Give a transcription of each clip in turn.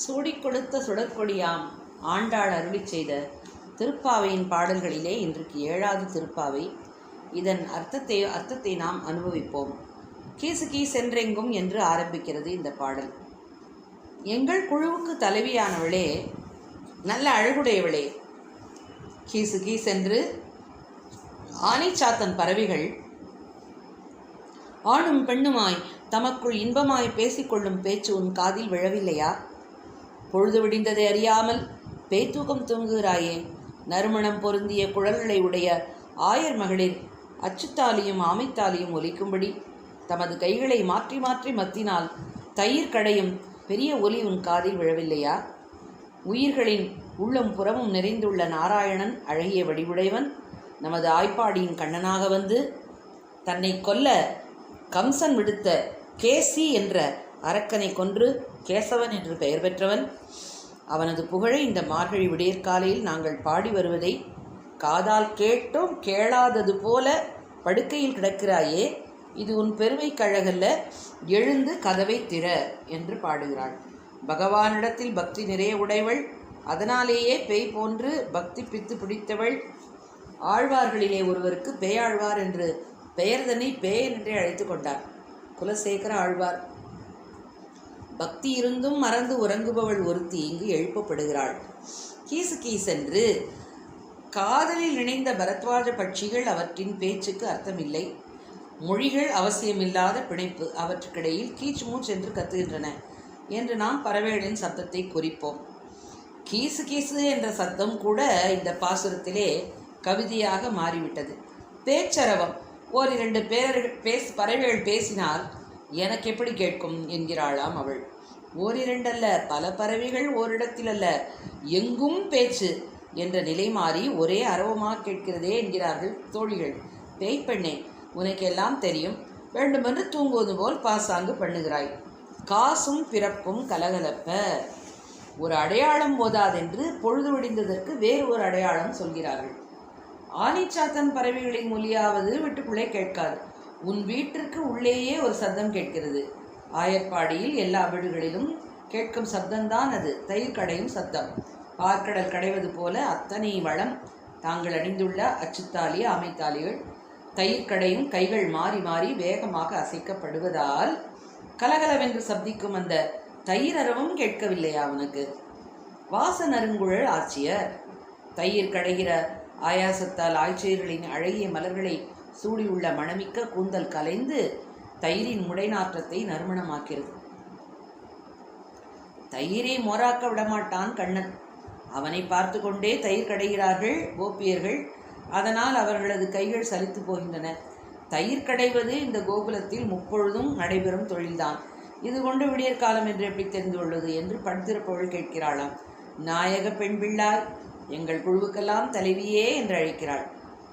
சூடிக் கொடுத்த சுடற்கொடியாம் ஆண்டாள் அருளி செய்த திருப்பாவையின் பாடல்களிலே இன்றைக்கு ஏழாவது திருப்பாவை. இதன் அர்த்தத்தை அர்த்தத்தை நாம் அனுபவிப்போம். கீசு கீ சென்றெங்கும் என்று ஆரம்பிக்கிறது இந்த பாடல். எங்கள் குழுவுக்கு தலைவியானவளே நல்ல அழகுடையவளே கீசு கீ சென்று ஆனைச்சாத்தன் பறவைகள் ஆணும் பெண்ணுமாய் தமக்குள் இன்பமாய் பேசிக்கொள்ளும் பேச்சு உன் காதில் விழவில்லையா? பொழுது விடிந்ததை அறியாமல் பேய்த்தூக்கம் தூங்குகிறாயே. நறுமணம் பொருந்திய குழல்களை உடைய ஆயர் மகளிர் அச்சுத்தாலியும் ஆமைத்தாலியும் ஒலிக்கும்படி தமது கைகளை மாற்றி மாற்றி மத்தினால் தயிர் கடையும் பெரிய ஒலி உன் காதில் விழவில்லையா? உயிர்களின் உள்ளம் புறமும் நிறைந்துள்ள நாராயணன் அழகிய வடிவுடையவன் நமது ஆய்ப்பாடியின் கண்ணனாக வந்து தன்னை கொல்ல கம்சன் விடுத்த கேசி என்ற அரக்கனை கொன்று கேசவன் என்று பெயர் பெற்றவன். அவனது புகழை இந்த மார்கழி விடியற்காலையில் நாங்கள் பாடி வருவதை காதால் கேட்டோம் கேளாதது போல படுக்கையில் கிடக்கிறாயே இது உன் பெருமை கழகல்ல எழுந்து கதவை திற என்று பாடுகிறாள். பகவானிடத்தில் பக்தி நிறைய உடையவள் அதனாலேயே பேய் போன்று பக்தி பித்து பிடித்தவள். ஆழ்வார்களிலே ஒருவருக்கு பேயாழ்வார் என்று பெயர் தன்னை பேயன் என்றே அழைத்து கொண்டார். குலசேகர ஆழ்வார் பக்தி இருந்தும் மறந்து உறங்குபவள் ஒருத்தி இங்கு எழுப்பப்படுகிறாள். கீசு கீசென்று காதலில் இணைந்த பரத்வாஜ பட்சிகள் அவற்றின் பேச்சுக்கு அர்த்தமில்லை. மொழிகள் அவசியமில்லாத பிணைப்பு. அவற்றுக்கிடையில் கீச் மூச் என்று கத்துகின்றன. என்று நாம் பறவைகளின் சத்தத்தை குறிப்போம். கீசு கீசு என்ற சத்தம் கூட இந்த பாசுரத்திலே கவிதையாக மாறிவிட்டது. பேச்சரவம். ஓரிரண்டு பேரர்கள் பேச பறவைகள் பேசினால் எனக்கு எப்படி கேட்கும்? என்கிறாளாம் அவள். ஓரிரண்டல்ல பல பறவைகள் ஓரிடத்தில் அல்ல எங்கும் பேச்சு என்ற நிலை மாறி ஒரே அரவமாக கேட்கிறதே என்கிறார்கள் தோழிகள். பேய்ப்பெண்ணே உனக்கெல்லாம் தெரியும். வேண்டுமென்று தூங்குவது போல் பாசாங்கு பண்ணுகிறாய். காசும் பிறப்பும் கலகலப்ப. ஒரு அடையாளம் போதாதென்று பொழுது விடிந்ததற்கு வேறு ஒரு அடையாளம் சொல்கிறார்கள். ஆனிச்சாத்தன் பறவைகளின் மொழியாவது வீட்டுக்குள்ளே கேட்காது. உன் வீட்டிற்கு உள்ளேயே ஒரு சத்தம் கேட்கிறது. ஆயர்பாடியில் எல்லா வீடுகளிலும் கேட்கும் சப்தம்தான் அது. தயிர் கடையும் சத்தம். பார்க்கடல் கடைவது போல அத்தனை வளம். தாங்கள் அணிந்துள்ள அச்சுத்தாலி அமைத்தாலிகள். தயிர் கடையும் கைகள் மாறி மாறி வேகமாக அசைக்கப்படுவதால் கலகலவென்று சப்திக்கும் அந்த தயிர் அரவும் கேட்கவில்லையா அவனுக்கு வாச நறுங்குழல் ஆட்சியர். தயிர் கடைகிற ஆயாசத்தால் ஆய்ச்சியர்களின் அழகிய மலர்களை சூடியுள்ள மணமிக்க கூந்தல் கலைந்து தயிரின் முடைநாற்றத்தை நறுமணமாக்கிறது. தயிரை மோராக்க விடமாட்டான் கண்ணன். அவனை பார்த்து கொண்டே தயிர் கடைகிறார்கள் கோபியர்கள். அதனால் அவர்களது கைகள் சலித்து போகின்றன. தயிர் கடைவது இந்த கோகுலத்தில் முப்பொழுதும் நடைபெறும் தொழில்தான். இது கொண்டு விடியற்காலம் என்று எப்படி தெரிந்து கொள்வது என்று படுத்திருப்பவள் கேட்கிறாளாம். நாயக பெண் பிள்ளாய் எங்கள் குழுவுக்கெல்லாம் தலைவியே என்று அழைக்கிறாள்.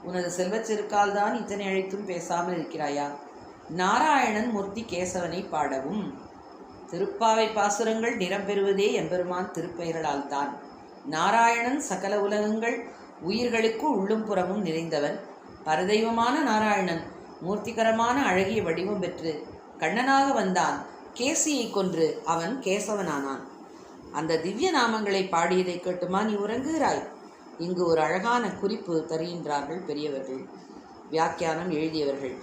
உனது செல்வச் செருக்கால் தான் இத்தனை அழைத்தும் பேசாமல் இருக்கிறாயா? நாராயணன் மூர்த்தி கேசவனை பாடவும். திருப்பாவை பாசுரங்கள் நிறம் பெறுவதே எம்பெருமான் திருப்பெயர்களால் தான். நாராயணன் சகல உலகங்கள் உயிர்களுக்கு உள்ளும் புறமும் நிறைந்தவன். பரதெய்வமான நாராயணன் மூர்த்திகரமான அழகிய வடிவம் பெற்று கண்ணனாக வந்தான். கேசியை கொன்று அவன் கேசவனானான். அந்த திவ்ய நாமங்களை பாடியதை கேட்டுமா நீ உறங்குகிறாய்? இங்கு ஒரு அழகான குறிப்பு தருகின்றார்கள் பெரியவர்கள். வியாக்கியானம் எழுதியவர்கள்.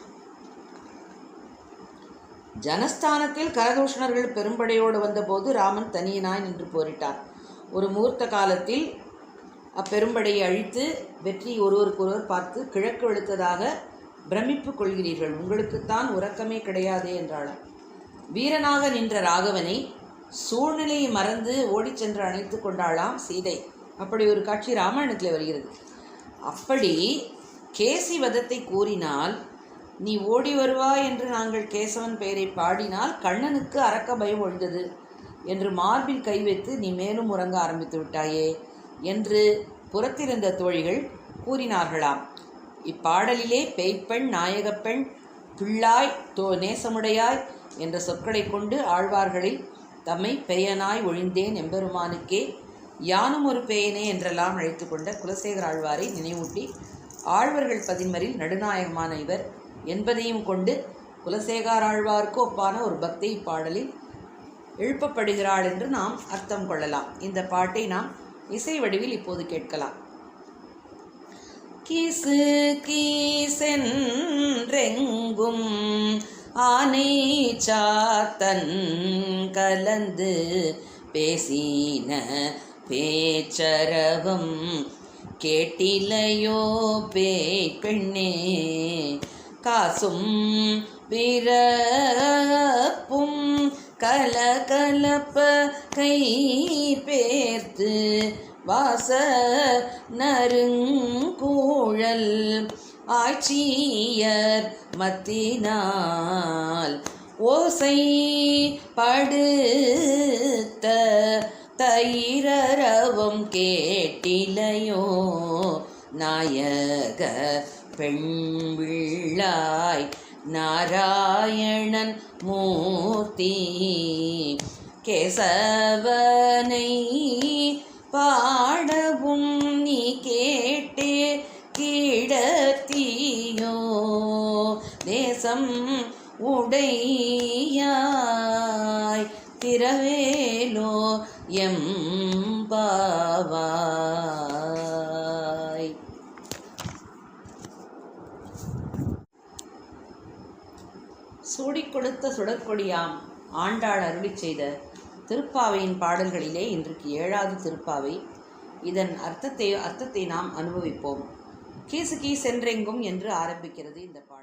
ஜனஸ்தானத்தில் கரதூஷணர்கள் பெரும்படையோடு வந்தபோது ராமன் தனியனாய் நின்று போரிட்டார். ஒரு மூர்த்த காலத்தில் அப்பெரும்படையை அழித்து வெற்றி ஒருவருக்கொருவர் பார்த்து கிழக்கு எழுத்ததாக பிரமிப்பு கொள்கிறீர்கள். உங்களுக்குத்தான் உறக்கமே கிடையாதே என்றாளாம். வீரனாக நின்ற ராகவனை சூழ்நிலையை மறந்து ஓடிச் சென்று அணைத்து கொண்டாளாம் சீதை. அப்படி ஒரு காட்சி ராமாயணத்தில் வருகிறது. அப்படி கேசி வதத்தை கூறினால் நீ ஓடி வருவாய் என்று நாங்கள் கேசவன் பெயரை பாடினால் கண்ணனுக்கு அரக்க பயம் ஒழிந்தது என்று மார்பில் கை வைத்து நீ மேலும் உறங்க ஆரம்பித்து விட்டாயே என்று புறத்திருந்த தோழிகள் கூறினார்களாம். இப்பாடலிலே பேய்ப்பெண் நாயகப்பெண் பிள்ளாய் தோ நேசமுடையாய் என்ற சொற்களை கொண்டு ஆழ்வார்களில் தம்மை பெயனாய் ஒழிந்தேன் எம்பெருமானுக்கே யானும் ஒரு பேயனே என்றெல்லாம் அழைத்து கொண்ட குலசேகர ஆழ்வாரை நினைவூட்டி ஆழ்வர்கள் பதின்மரில் நடுநாயகமான இவர் என்பதையும் கொண்டு குலசேகர ஆழ்வாருக்கு ஒப்பான ஒரு பக்தி பாடலில் எழுப்பப்படுகிறாள் என்று நாம் அர்த்தம் கொள்ளலாம். இந்த பாட்டை நாம் இசை வடிவில் இப்போது கேட்கலாம். கிசு கீசென்றெங்கும் ஆனை சாத்தன் கலந்து பேசின பேச்சரவம் கேட்டிலையோ பேய் பெண்ணே காசும் பிறப்பும் கலகலப்ப கை பேர்த்து வாச நருங்கூழல் ஆட்சியர் மத்தினால் ஓசை படுத்த தயிரரவம் கேட்டிலையோ? நாயக பெண்பிள்ளாய் நாராயணன் மூர்த்தி கேசவனை பாடவும் நீ கேட்டே கிடத்தியோ? தேசம் உடையா திரவேலோ எம்பாவாய் சூடிக் கொடுத்த சுடற்கொடியாம் ஆண்டாள் அருளி செய்த திருப்பாவையின் பாடல்களிலே இன்றைக்கு ஏழாவது திருப்பாவை. இதன் அர்த்தத்தை அர்த்தத்தை நாம் அனுபவிப்போம். கீசு கீசென்றெங்கும் என்று ஆரம்பிக்கிறது இந்த பாடல்.